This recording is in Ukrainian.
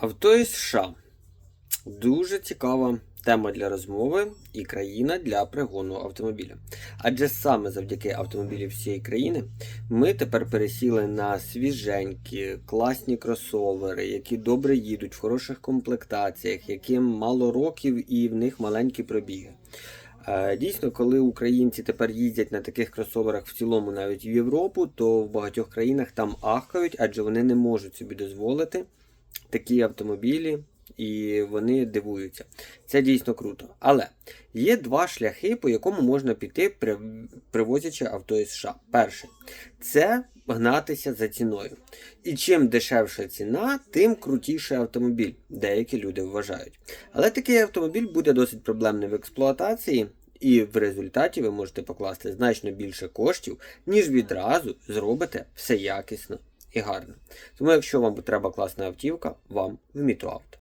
Авто із США. Дуже цікава тема для розмови і країна для пригону автомобіля. Адже саме завдяки автомобілів всієї країни ми тепер пересіли на свіженькі, класні кросовери, які добре їдуть в хороших комплектаціях, яким мало років і в них маленькі пробіги. Е, Дійсно, коли українці тепер їздять на таких кросоверах в цілому навіть в Європу, то в багатьох країнах там ахкають, адже вони не можуть собі дозволити такі автомобілі, і вони дивуються. Це дійсно круто. Але є два шляхи, по якому можна піти, привозячи авто із США. Перший це гнатися за ціною. І чим дешевша ціна, тим крутіший автомобіль, деякі люди вважають. Але такий автомобіль буде досить проблемним в експлуатації. І в результаті ви можете покласти значно більше коштів, ніж відразу зробите все якісно і гарно. Тому, якщо вам треба класна автівка, вам в Мітоавто.